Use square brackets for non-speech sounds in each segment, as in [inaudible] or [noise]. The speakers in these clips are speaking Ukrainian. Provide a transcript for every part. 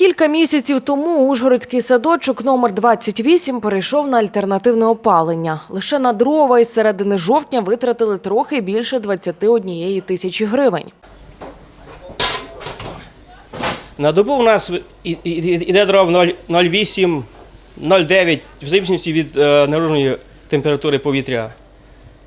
Кілька місяців тому Ужгородський садочок номер 28 перейшов на альтернативне опалення. Лише на дрова із середини жовтня витратили трохи більше 21 тисячі гривень. На добу у нас іде дров 0,8, 0,9, в залежності від е, наружної температури повітря.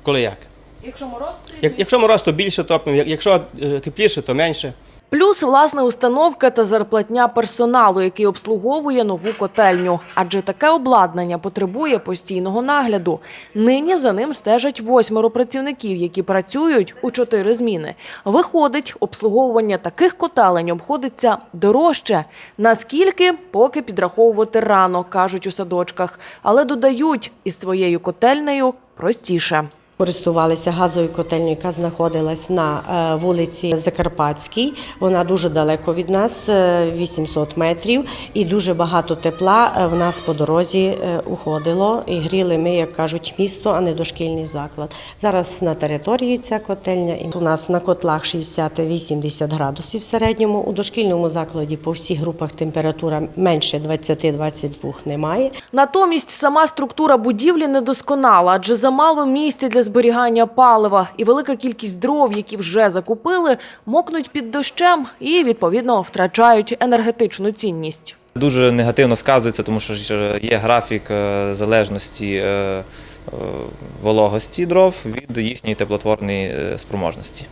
Коли як? Якщо мороз як? Якщо мороз, то більше топимо, якщо е, тепліше, то менше. Плюс власна установка та зарплатня персоналу, який обслуговує нову котельню. Адже таке обладнання потребує постійного нагляду. Нині за ним стежать восьмеро працівників, які працюють у чотири зміни. Виходить, обслуговування таких котелень обходиться дорожче. Наскільки, поки підраховувати рано, кажуть у садочках. Але додають, із своєю котельнею простіше. Користувалися газовою котельнею, яка знаходилась на е, вулиці Закарпатській. Вона дуже далеко від нас, е, 800 метрів, і дуже багато тепла е, в нас по дорозі е, уходило. І гріли ми, як кажуть, місто, а не дошкільний заклад. Зараз на території ця котельня. У нас на котлах 60-80 градусів в середньому. У дошкільному закладі по всіх групах температура менше 20-22 немає. Натомість сама структура будівлі недосконала, адже замало місця для зберігання палива і велика кількість дров, які вже закупили, мокнуть під дощем і відповідно втрачають енергетичну цінність. Дуже негативно сказується, тому що є графік е, залежності е, е, вологості дров від їхньої теплотворної спроможності.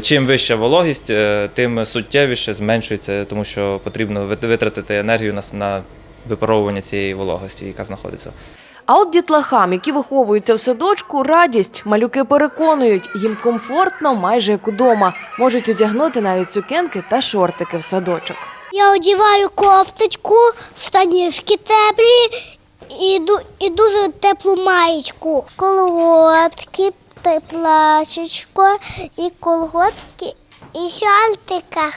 Чим вища вологість, тим суттєвіше зменшується, тому що потрібно вит- витратити енергію на випаровування цієї вологості, яка знаходиться. А от дітлахам, які виховуються в садочку, радість малюки переконують, їм комфортно майже як удома. Можуть одягнути навіть сукенки та шортики в садочок. Я одягаю кофточку, штанішки теплі і, і дуже теплу маєчку. Колготки, теплачечко, і колготки, і шальтика,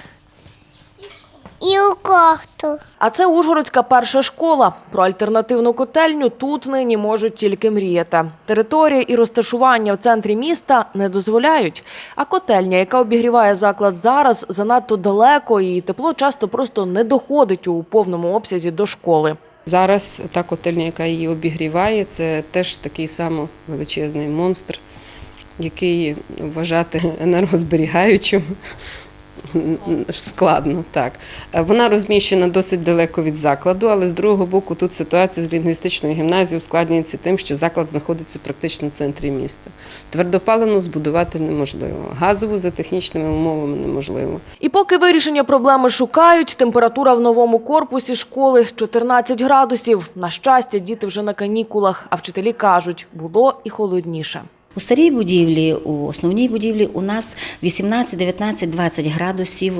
і у кофту. А це Ужгородська перша школа. Про альтернативну котельню тут нині можуть тільки мріяти. Територія і розташування в центрі міста не дозволяють. А котельня, яка обігріває заклад зараз, занадто далеко, і тепло часто просто не доходить у повному обсязі до школи. Зараз та котельня, яка її обігріває, це теж такий само величезний монстр, який вважати [laughs] енергозберігаючим складно. Так. Е, Вона розміщена досить далеко від закладу, але з другого боку тут ситуація з лінгвістичною гімназією ускладнюється тим, що заклад знаходиться практично в центрі міста. Твердопалену збудувати неможливо, газову за технічними умовами неможливо. І поки вирішення проблеми шукають, температура в новому корпусі школи 14 градусів. На щастя, діти вже на канікулах, а вчителі кажуть, було і холодніше. У старій будівлі, у основній будівлі у нас 18, 19, 20 градусів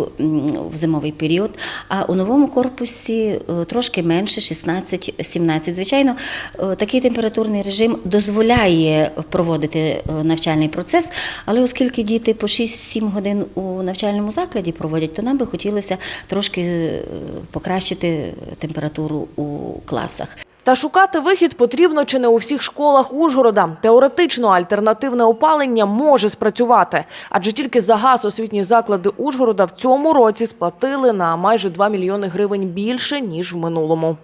в зимовий період, а у новому корпусі е, трошки менше 16, 17. Звичайно, е, такий температурний режим дозволяє проводити е, навчальний процес, але оскільки діти по 6-7 годин у навчальному закладі проводять, то нам би хотілося трошки покращити температуру у класах. Та шукати вихід потрібно чи не у всіх школах Ужгорода. Теоретично альтернативне опалення може спрацювати, адже тільки за газ освітні заклади Ужгорода в цьому році сплатили на майже 2 мільйони гривень більше ніж в минулому.